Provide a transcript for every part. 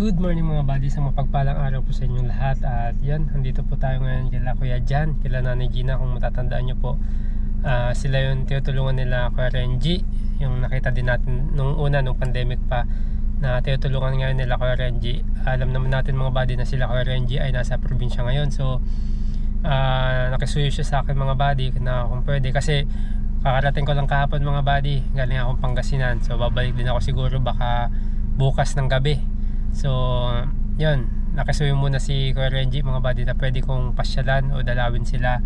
Good morning mga buddies, ang mapagpalang araw po sa inyong lahat. At yan, andito po tayo ngayon kila Kuya Jan, kila Nanay Gina Kung matatandaan nyo po. Ah, Sila yung tinutulungan nila Kuya Renji. Yung nakita din natin nung una, nung pandemic pa Na tinutulungan ngayon nila Kuya Renji. Alam naman natin mga buddy na sila Kuya Renji ay nasa probinsya ngayon. So, ah nakisuyo siya sa akin mga buddy na kung pwede. Kasi kakarating ko lang kahapon mga buddy Galing akong Pangasinan. So babalik din ako siguro baka bukas ng gabi So, yun, nakasuyo muna si Kuya Renji mga buddy na pwede kong pasyalan o dalawin sila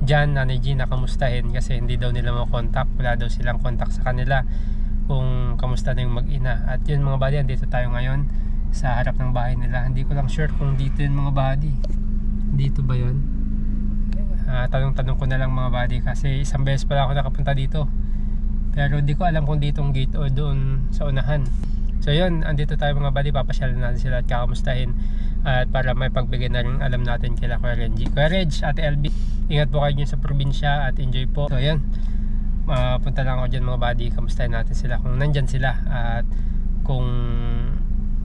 dyan, Nanay Gina, kamustahin kasi hindi daw nila mo contact, wala daw silang contact sa kanila kung kamusta na yung mag-ina. At yun mga buddy, dito tayo ngayon sa harap ng bahay nila. Hindi ko lang sure kung dito yun mga buddy. Dito ba yun? Ah, tanong-tanong ko na lang mga buddy kasi isang beses pala ako nakapunta dito. Pero hindi ko alam kung ditong gate o doon sa unahan. So yun, andito tayo mga buddy, papasyalan natin sila at kakamustahin at para may pagbigay na rin alam natin kila Kuya Renji. Kuya Reg, Ate LB, ingat po kayo sa probinsya at enjoy po. So yun, uh, punta lang ako dyan mga buddy, kamustahin natin sila kung nandyan sila at kung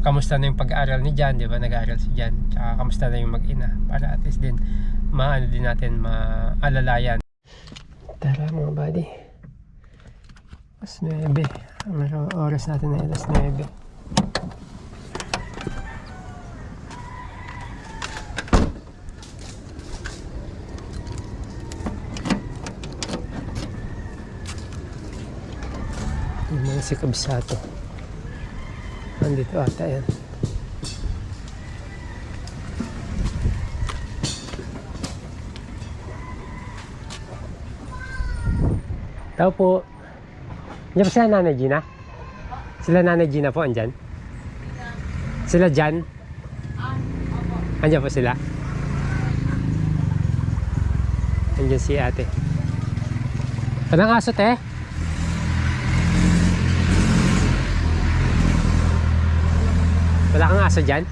kamusta na yung pag-aaral ni Jan, di ba? Nag-aaral si Jan. Tsaka kamusta na yung mag-ina para at least din maano din natin maalalayan. Tara mga buddy. Alas 9. Ang oras natin ay alas 9. Yung mga si Kabsato. Andito ata yan. Tao po. Diyan po sila Nanay Gina? Sila Nanay Gina po, andyan? Sila dyan? Andyan po sila? Andyan si ate. Anong aso, te? Wala kang aso dyan?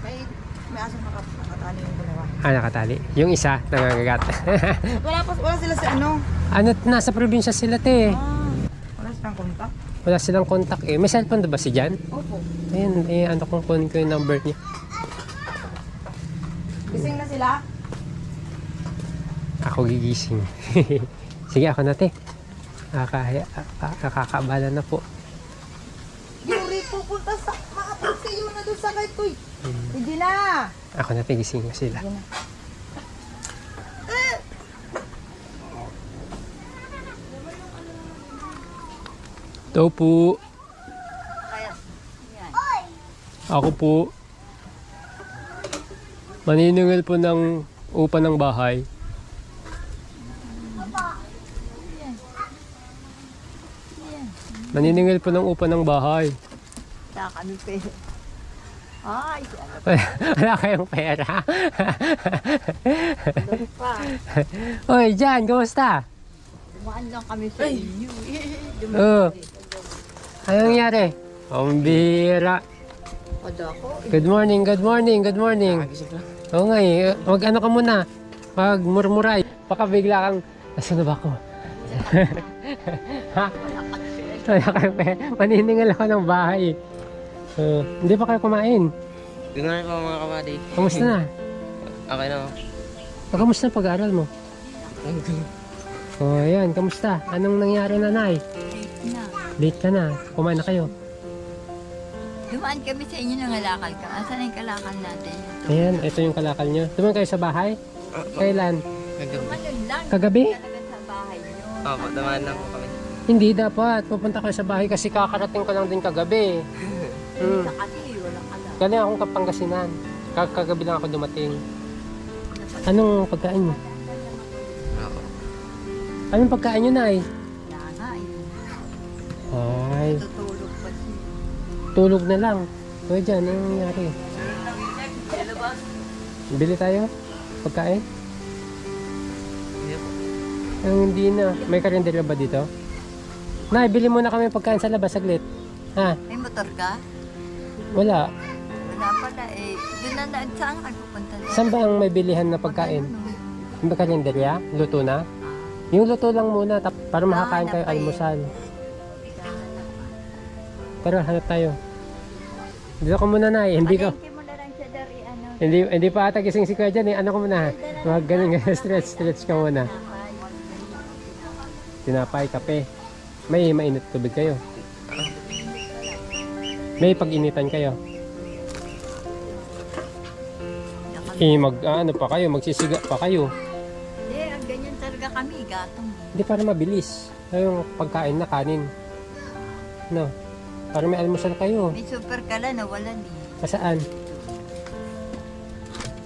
May, may aso naka, nakatali yung dalawa. Ah, nakatali. Yung isa, nangangagat. Wala pa, wala sila sa ano? ano, nasa probinsya sila, te. Ah? Wala silang contact eh. May cellphone na ba si Jan? Opo. Ayun, eh, ano kung kunin ko yung number niya. Gising na sila? Ako gigising. Sige, ako na, te. Nakakaya, ah, nakakabala na po. Yuri, pupunta sa pagsayo na doon sa kay Kuy. Hmm. Hindi na. Ako na, te, gising na sila. Sige na. Ito po. Ako po. Maniningil po ng upa ng bahay. Maniningil po ng upa ng bahay. Wala kami pe. Ay, Wala kayong pera. Oy, Jan, kumusta? Dumaan lang kami sa iyo. Oo. Anong nangyari? Ang ko. Good morning, good morning, good morning. Oo nga eh. Mag ano ka muna. Mag murmuray. Baka bigla kang, asan na ba ako? ha? Wala kayo pe. Maniningal ako ng bahay. Uh, hindi pa kayo kumain. Good morning po mga kabady. Kamusta na? Okay na. O, kamusta ang pag-aaral mo? Oh, ayan. Kamusta? Anong nangyari nanay? na. Late ka na. Kumain na kayo. Dumaan kami sa inyo ng kalakal ka. Asan yung kalakal natin? Ayan, ito yung kalakal nyo. Tuman kayo sa bahay? Kailan? Nagabi. Ano lang? Kagabi? Talaga sa bahay nyo. Opo, damaan lang po kami. Hindi dapat. Pupunta kayo sa bahay kasi kakarating ko lang din kagabi. Hmm. Sa kasi walang alam. Galing akong Kapangasinan. Kag kagabi lang ako dumating. Anong pagkain nyo? Anong pagkain nyo, Nay? Tulog na lang. Kuya dyan, anong nangyari? Bili tayo? Pagkain? Ang hindi na. May karinderya ba dito? Nay, bili muna kami pagkain sa labas saglit. Ha? May motor ka? Wala. Wala pala eh. Doon na na. Saan ka pupunta doon? Saan ba ang may bilihan na pagkain? May karinderya? Luto na? Yung luto lang muna para makakain kayo almusal. Tara, hanap tayo. Dito muna na Hindi ko. Palengke mo na lang siya dari, ano. Hindi, hindi pa ata gising si Kuya dyan eh. Ano ko muna? Huwag ganun. Stretch, stretch ka muna. Tinapay, kape. May mainit tubig kayo. May pag-initan kayo. Eh, mag, ano pa kayo, magsisiga pa kayo. Hindi, ang ganyan talaga kami, gatong. Hindi para mabilis. Yung pagkain na kanin. No. Para may almusal kayo. May super ka lang, nawalan eh. Kasaan?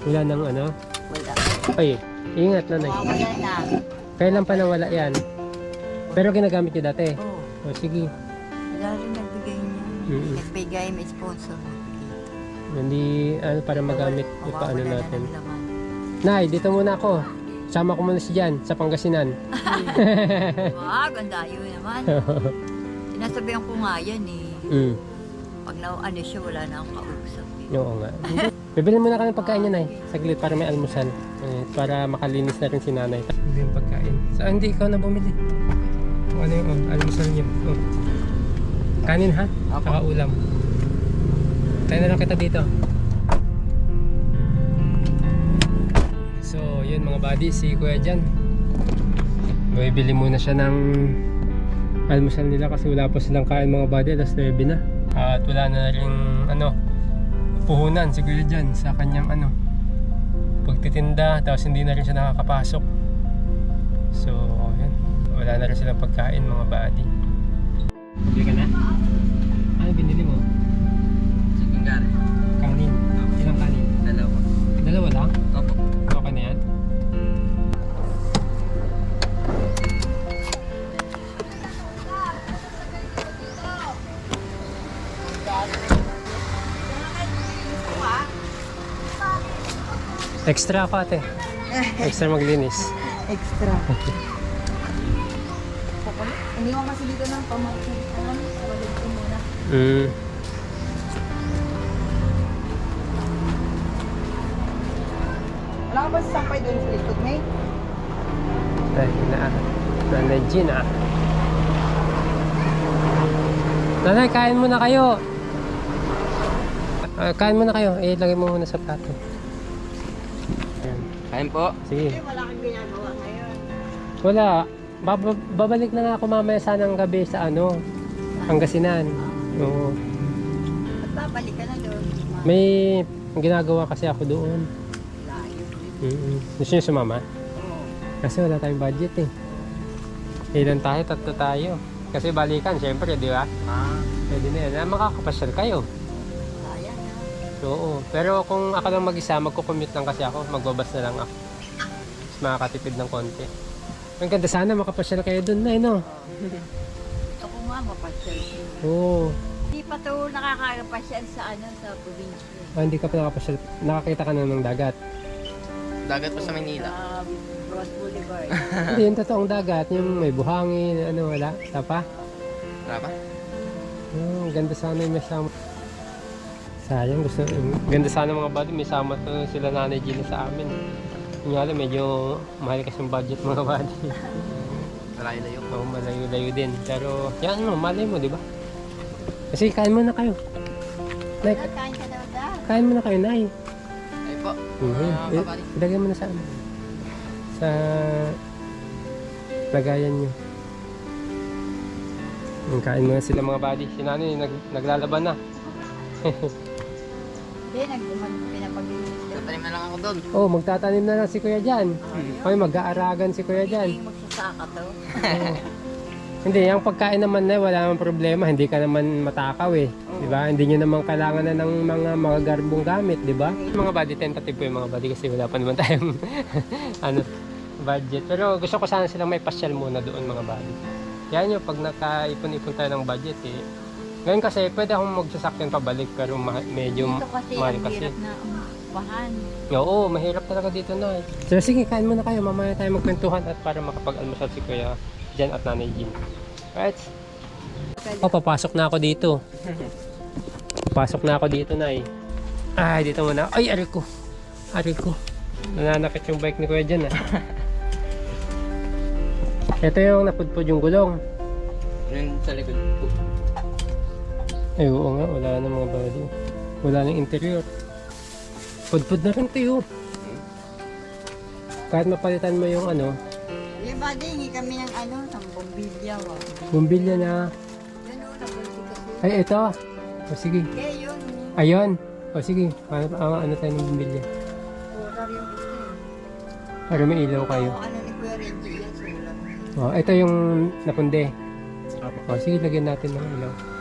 Wala nang ano? Wala. Ay, ingat na Wala na. Kailan pa nawala yan? Pero ginagamit niyo dati. Oo. O sige. Wala rin nagbigay niya. Mm-mm. Nagbigay, may sponsor. Hindi, ano, para magamit yung paano na natin. Nay, dito muna ako. Sama ko muna si Jan sa Pangasinan. Wag, ang dayo naman. Sinasabihan ko nga yan eh. Mm. Pag na ano siya, wala na akong kausap eh. Oo nga. Bibili muna kami pagkain niya, Nay. Saglit para may almusal. Eh, para makalinis na rin si Nanay. Hindi yung pagkain. So, hindi ikaw na bumili. Kung ano yung oh, almusal niyo. Oh. Kanin ha? Apo. Saka ulam. Tayo na lang kita dito. So, yun mga buddy, si Kuya Jan. Bibili muna siya ng almusal nila kasi wala pa silang kain mga buddy, alas 9 na. At wala na rin ano, puhunan si Kuya Jan sa kanyang ano, pagtitinda tapos hindi na rin siya nakakapasok. So, yan. Wala na rin silang pagkain mga buddy. Bili ka na? Extra pa ate. Extra maglinis. Extra. Iniwan kasi dito ng pamangkin. Alam, walid ko muna. Mm. Wala ka ba sasampay doon sa likod, May? Ay, na. Nanay Gina. Nanay, kain muna kayo. Ah, kain muna kayo. Eh, lagay mo muna sa plato. Ayan. Kain po. Sige. Wala kang ginagawa ngayon. Wala. Bab- babalik na nga ako mamaya sana ng gabi sa ano, Pangasinan. Oo. At babalik ka na doon. May ginagawa kasi ako doon. Layo. Mm Gusto niyo sumama? Kasi wala tayong budget eh. Ilan tayo? Tatlo tayo. Kasi balikan, syempre, di ba? Ah. Pwede na yan. Ah, makakapasyal kayo. Oo. Pero kung ako lang mag-isa, magkukommute lang kasi ako. Magbabas na lang ako. Mas makakatipid ng konti. Ang ganda sana makapasyal kayo doon na, eh, no? Gusto ko nga mapasyal. Oo. Hindi pa to nakakapasyal sa ano sa probinsya. Ah, hindi ka pa nakapasyal. Nakakita ka na ng dagat. Dagat po sa Manila. Sa Cross Boulevard. hindi, yung totoong dagat. Yung may buhangin, ano, wala. Wala pa? Wala pa? Oh, ang ganda sana yung may sama. Sayang, gusto, ganda sana mga buddy, may sama to sila nanay Gina sa amin. Yung nga lang, medyo mahal kasi yung budget mga buddy. Malayo-layo. Oo, malayo-layo din. Pero, yan mo, malay mo, di ba? Kasi kain muna kayo. Nay, Kain ka daw daw. kain muna kayo, Nay. Ay po. Mhm. Ah, Eh. Ilagay mo na sa ano. Sa lagayan nyo. Yung Kain muna sila mga buddy. Si nanay, nag, naglalaban na. Hindi, nagbuman pinapaglinis. Tatanim na lang ako doon. Oh, magtatanim na lang si Kuya Jan. Hoy, mag-aaragan si Kuya Jan. Hindi magsasaka to. Oo. Hindi, yung pagkain naman na wala namang problema. Hindi ka naman matakaw eh. Di ba? Hindi nyo naman kailangan na ng mga mga garbong gamit, di ba? Mga body tentative po yung mga body kasi wala pa naman tayong ano, budget. Pero gusto ko sana silang may pasyal muna doon mga body. Yan yung pag nakaipon-ipon tayo ng budget eh. Ngayon kasi pwede akong magsasakyan pabalik pero ma- medyo Dito kasi mahal ang kasi. hirap na umahan. Oo, mahirap talaga dito na. So sige, kain muna kayo. Mamaya tayo magkwentuhan at para makapag-almusal si Kuya Jan at Nanay Jean. Right? Oh, papasok na ako dito. Papasok na ako dito, Nay. Ay, dito muna. Ay, ari ko. Ari ko. Nananakit yung bike ni Kuya Jan, ah. Ito yung napudpud yung gulong. Yun sa likod po. Ay, oo nga. Wala na mga body. Wala nang interior. Pudpud na rin yun. Kahit mapalitan mo yung ano, Di ba, dingi kami ng ano, ng bombilya. Wa. bumbilya na. Yan o, nabulsi kasi. Ay, ito. O sige. Kaya yun, Ayun. O sige. Ano, ano, ano tayo ng bumbilya? solar yung gusto eh. Para may ilaw kayo. Oo, ano ni Kuya Reggie yan, solar. O, ito yung napunde. O, sige, lagyan natin ng ilaw.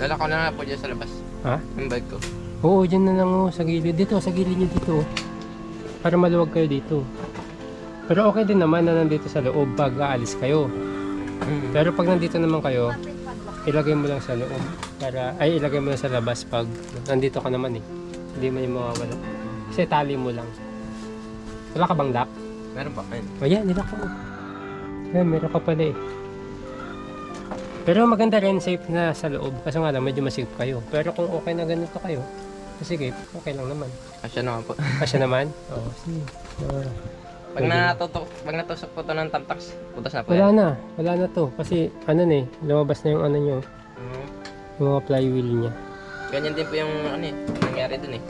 Dala ko na nga po dyan sa labas. Ha? Yung bag ko. Oo, dyan na lang oh, sa gilid. Dito, sa gilid nyo dito. oh. Para maluwag kayo dito. Pero okay din naman na nandito sa loob pag aalis kayo. Pero pag nandito naman kayo, ilagay mo lang sa loob. Para, ay, ilagay mo lang sa labas pag nandito ka naman eh. Hindi mo yung mawawala. Kasi tali mo lang. Wala ka bang lock? Meron pa. Ayun. O yan, nilak mo. Yan, meron ka pala eh. Pero maganda rin safe na sa loob. Kasi nga lang, medyo masafe kayo. Pero kung okay na ganito kayo, sige, okay lang naman. Asya naman po. Kasya naman? Oo, sige. Ah, Pag natutok, pag natusok po to ng tamtax, putas na po wala yan. na. Wala na to. Kasi ano na eh, lumabas na yung ano nyo, Mm. yung mga flywheel niya. Ganyan din po yung ano eh, nangyari dun eh.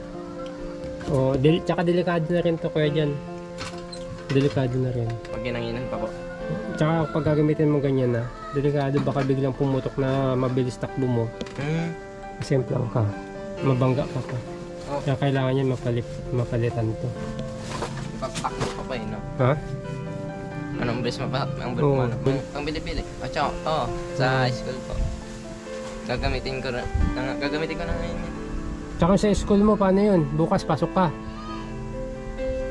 Oo, del tsaka delikado na rin to kuya dyan. Delikado na rin. Pag ginanginan pa po. Tsaka pag gagamitin mo ganyan na, delikado baka biglang pumutok na mabilis takbo mo. Hmm. Simple lang ka. Mabangga ka pa. Oh. Kaya kailangan yan mapalit, mapalitan to. Pagpaklo pa pa eh, no? Ha? Anong bilis mapa, ang bilis Oo. mo, ano? Pang, pang bili-bili. At saka, oo, sa high school po. Gagamitin ko na, na gagamitin ko na ngayon yan. Tsaka sa school mo, paano yun? Bukas pasok ka.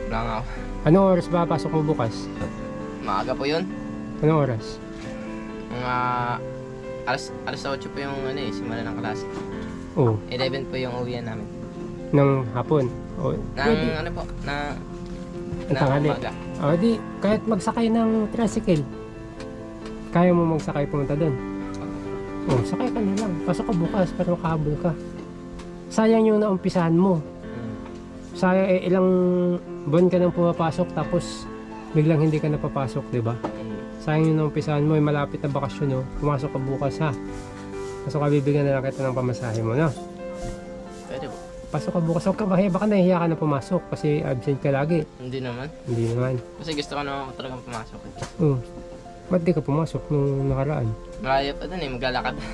Wala nga ako. Anong oras ba pasok mo bukas? Maaga po yun. Anong oras? Mga alas, alas 8 po yung ano eh, simula ng klase. Oo, 11 po yung uwian namin. ng hapon. O, Nang pwede. ano po, na Ang tanghali. umaga. O, di, kahit magsakay ng tricycle. Kaya mo magsakay pumunta doon. O, sakay ka na lang. Pasok ka bukas, pero makahabol ka. Sayang yung naumpisahan mo. Hmm. Sayang eh, ilang buwan ka nang pumapasok, tapos biglang hindi ka napapasok, di ba? Hmm. Sayang yung naumpisahan mo, eh, malapit na bakasyon, no? Pumasok ka bukas, ha? Pasok ka, bibigyan na lang kita ng pamasahe mo, no? Pwede po. Pasok ka bukas, huwag ka mahiya, baka nahihiya ka na pumasok kasi absent ka lagi. Hindi naman. Hindi naman. Kasi gusto ko naman talagang pumasok. eh. Oh. Ba't di ka pumasok nung nakaraan? Malayo pa dun eh, maglalakad.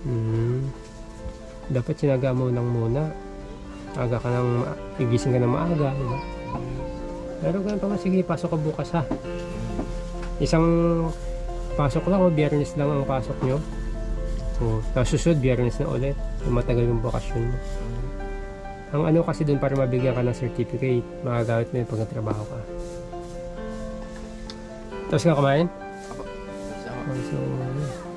Hmm. Dapat sinaga mo nang muna. Aga ka nang, igising ka ng maaga, di ba? Pero ganun pa man, sige, pasok ka bukas ha. Isang pasok lang o biyernes lang ang pasok nyo. O, tapos susunod, biyernes na ulit. Kung matagal yung bakasyon mo. Ang ano kasi dun para mabigyan ka ng certificate, magagamit mo yun pag nagtrabaho ka. Tapos nga kumain? So, Oh, so.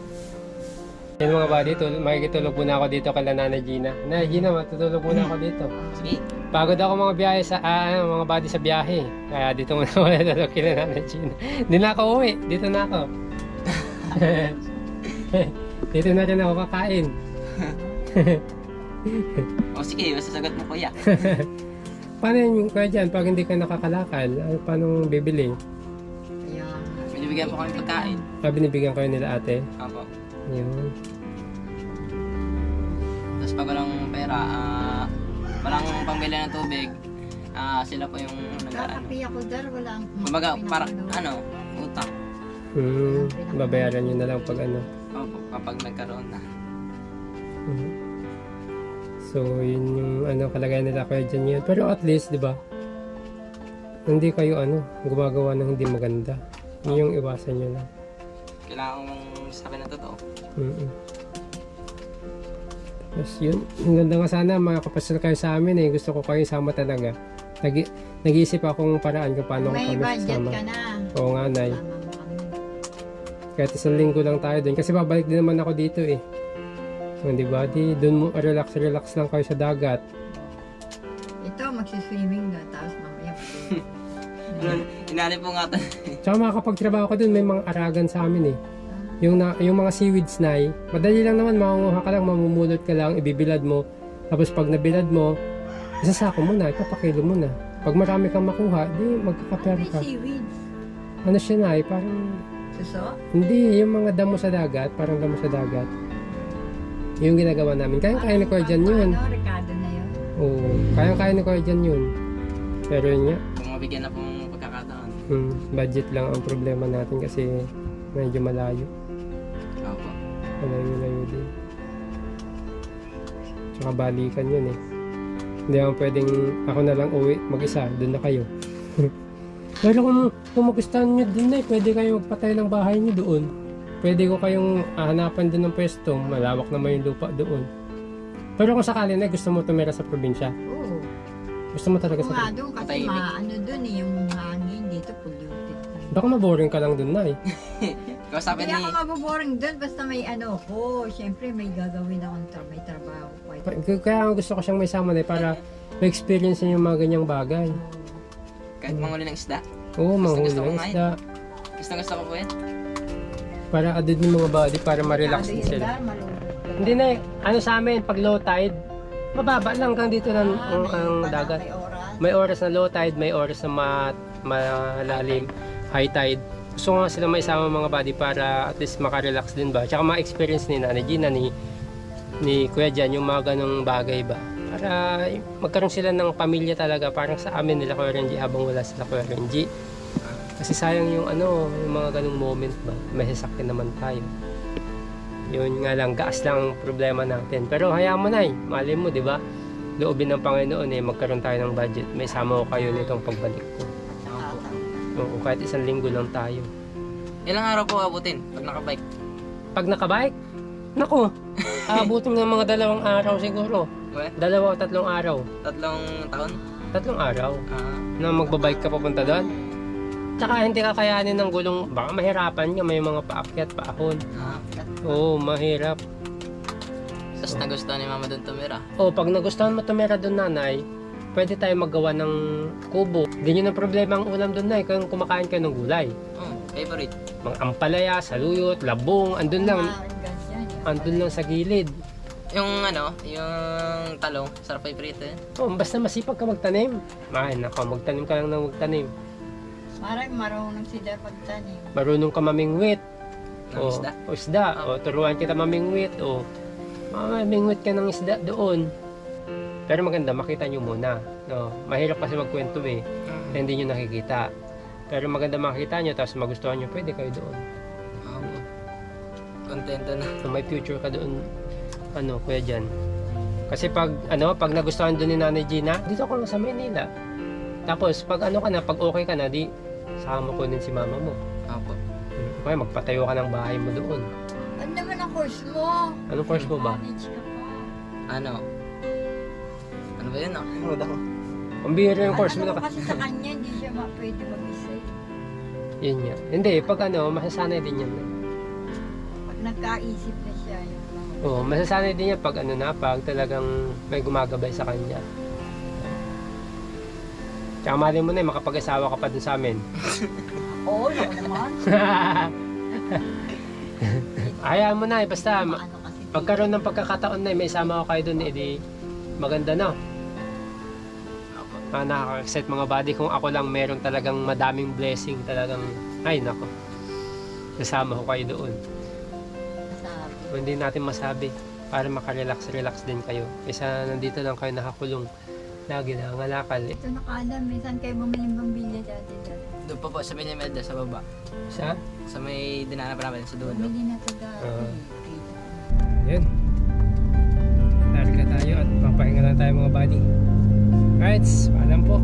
Yan mga buddy, tul- makikitulog muna ako dito kay Nana Gina. Nana Gina, matutulog muna ako dito. sige. Pagod ako mga biyahe sa, ah, ano, mga buddy sa biyahe. Kaya dito muna ako natulog kay Nana Gina. Hindi na ako uwi, dito na ako. dito na rin ako kakain. O sige, masasagot mo kuya. Paano yung kaya dyan, pag hindi ka nakakalakal, ano, paano bibili? Kaya, Binibigyan po kami pagkain. Ah, binibigyan kayo nila ate? Opo. Yun. Tapos pag walang pera, ah, walang pambili ng tubig, ah, sila po yung nag kakapi ako dar, wala ang... Kumbaga, para, ano, utang. Hmm, babayaran nyo na lang pag ano. Opo, kapag nagkaroon na. Mhm. So, yun yung ano, kalagayan nila kayo dyan yun. Pero at least, di ba? Hindi kayo ano, gumagawa ng hindi maganda. Yun yung iwasan nyo lang. Kailangan mong sabi ng totoo. mm Tapos yun, ang ganda nga sana makakapasal kayo sa amin eh. Gusto ko kayo sama talaga. Nag nag-iisip akong paraan kung paano May kami budget sasama. ka na. Oo nga, Nay. Kahit isang linggo lang tayo doon. Kasi babalik din naman ako dito eh. So, di ba? Di, doon mo, relax, relax lang kayo sa dagat. Ito, magsiswimming na, tapos mamaya. Inali po nga ito. Tsaka makakapagtrabaho ka doon, may mga aragan sa amin eh. Yung, na, yung mga seaweeds na madali lang naman, makunguha ka lang, mamumulot ka lang, ibibilad mo. Tapos pag nabilad mo, isasako mo na, ipapakilo mo na. Pag marami kang makuha, di magkakapera ka. seaweeds. Ano siya na eh, parang Suso? Hindi, yung mga damo sa dagat, parang damo sa dagat. Yung ginagawa namin. Kayang-kaya ni Kuya Jan yun. Ano, Ricardo na yun. Oo, kayang-kaya ni Kuya Jan yun. Pero yun nga, Kung mabigyan na pong. Hmm, budget lang ang problema natin kasi medyo malayo. Opo. Malayo-layo din. Tsaka balikan yun eh. Hindi ako pwedeng ako na lang uwi, mag-isa, doon na kayo. Pero kung, kung magustuhan nyo doon na eh, pwede kayo magpatay ng bahay nyo doon. Pwede ko kayong hanapan doon ng pwesto, malawak naman yung lupa doon. Pero kung sakali na gusto mo tumira sa probinsya, Oo. gusto mo talaga Kung sa nga probinsya. doon kasi Tahimik. maano doon eh, yung hangin dito polluted. Baka maboring ka lang doon na eh. Kausapin Hindi ni... ako maboboring doon basta may ano ko. Siyempre may gagawin akong tra- may trabaho ko. Pa- Kaya nga gusto ko siyang may sama na eh, para ma-experience niya yung mga ganyang bagay. Kahit manguli ng isda. Oo, manghuli gusto ko ng kumain. isda. Gusto gusto ko po yan. Para adid ng mga body, para ma-relax din sila. Hindi na eh. Ano sa amin, pag low tide, mababa lang hanggang dito ng Ah, ang, ang dagat. May oras. May oras na low tide, may oras na ma, malalim, high tide. Gusto nga sila maisama mga body para at least makarelax din ba. Tsaka ma-experience ni Nanay Gina, ni, ni Kuya Jan, yung mga ganong bagay ba. Para magkaroon sila ng pamilya talaga, parang sa amin nila Kuya Renji habang wala sila Kuya Renji. Kasi sayang yung ano, yung mga ganong moment ba. May sasakyan naman tayo. Yun nga lang, gas lang ang problema natin. Pero hayaan mo na eh. Mali mo, di ba? Loobin ng Panginoon eh, magkaroon tayo ng budget. May sama ko kayo nitong pagbalik ko. Oo, kahit isang linggo lang tayo. Ilang araw po abutin pag nakabike? Pag nakabike, naku, aabutin ng mga dalawang araw siguro. Well, Dalawa o tatlong araw. tatlong taon? Tatlong araw Ah, na magbabike ka papunta doon. Tsaka hindi kakayanin ng gulong, baka mahirapan ka, may mga paakyat, paahon. ah. Oo, mahirap. Tapos nagustuhan ni mama doon tumira. O, pag nagustuhan mo tumira doon nanay, pwede tayo maggawa ng kubo. Hindi yun ang problema ang ulam doon nay, kung kumakain kayo ng gulay. Oh, favorite. Mga ampalaya, saluyot, labong, andun lang, andun lang sa gilid. Yung ano, yung talong, sarap ay prito yan. Oh, basta masipag ka magtanim. Ay, nako, magtanim ka lang ng magtanim. Parang marunong sila pagtanim. Marunong ka mamingwit. Ng O, isda. O isda. O, turuan kita mamingwit. O, mamingwit ka ng isda doon. Pero maganda, makita nyo muna. No, mahirap kasi magkwento eh. na hindi nyo nakikita. Pero maganda makita nyo, tapos magustuhan nyo, pwede kayo doon. Oo. Kontento na. So, may future ka doon, ano, kuya dyan. Kasi pag, ano, pag nagustuhan doon ni Nanay Gina, dito ka lang sa Manila. Tapos, pag ano ka na, pag okay ka na, di, sama ko din si mama mo. Opo. Okay, magpatayo ka ng bahay mo doon. Ano naman ang course mo? Anong course mo ba? College ka pa. Ano? Ano ba yun? Ah? Ano daw? Ang bihira yung course mo Ano na kasi sa kanya, hindi siya ma- pwede mag-isa. eh. Yun nga. Hindi, pag ano, masasanay din yan. Pag nagkaisip na siya, yung mga Oo, masasanay din yan pag ano na, pag talagang may gumagabay sa kanya. Tsaka mali mo na eh, makapag-asawa ka pa dun sa amin. Oo, no naman. Hayaan mo na eh, basta ma- Ano kasi magkaroon ng pagkakataon na eh, may sama ko kayo dun, edi maganda na. Ah, nakaka-excite mga body kung ako lang meron talagang madaming blessing talagang, ay nako. Kasama ko kayo doon. sabi. Kung hindi natin masabi para makarelax-relax din kayo. Kaysa nandito lang kayo nakakulong. Lagi na ngalakal. Eh. Ito nakaalam, minsan kayo bumili ng bilya dati dati. Doon pa po sa Binimelda sa baba. Sa? Sa may dinaanan pa namin sa dulo. Bumili na ito dati. Ah. Yun. Larga tayo at papahinga lang tayo mga buddy. Alright, paalam po.